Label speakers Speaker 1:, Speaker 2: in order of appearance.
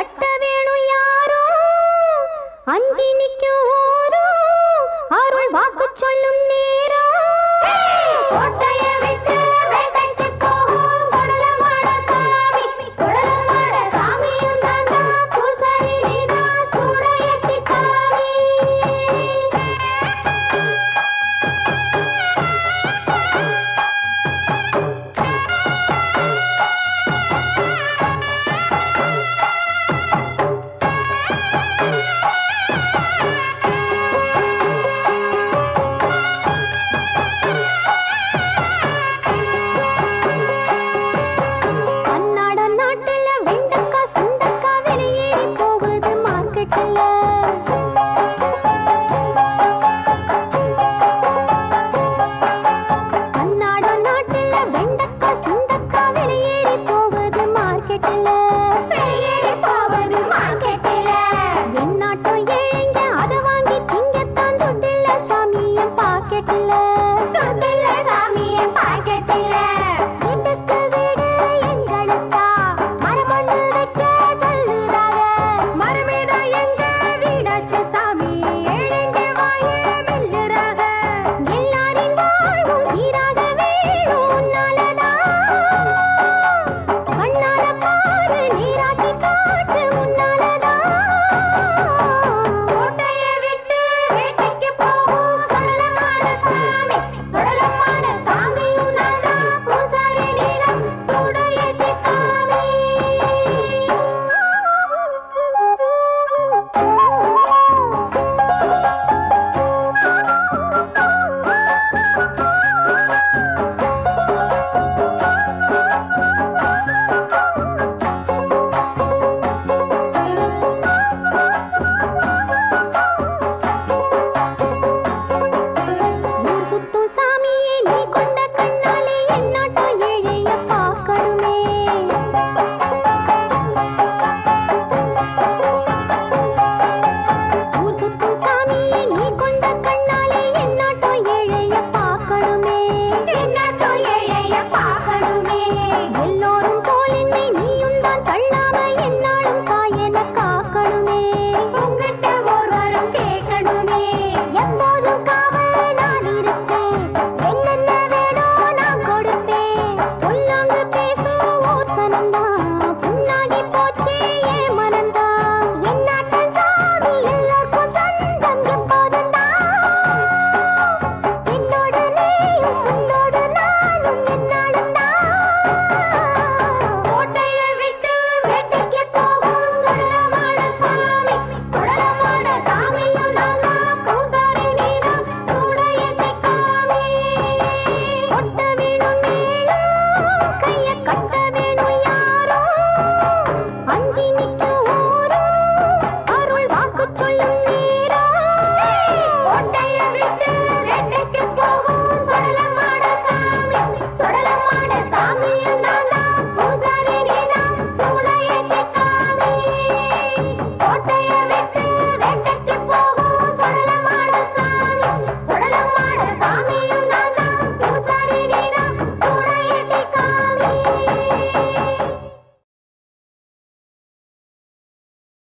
Speaker 1: கட்ட வேணும் யாரோ? அஞ்சி நிற்கும் அருள் வாக்கு பெயரே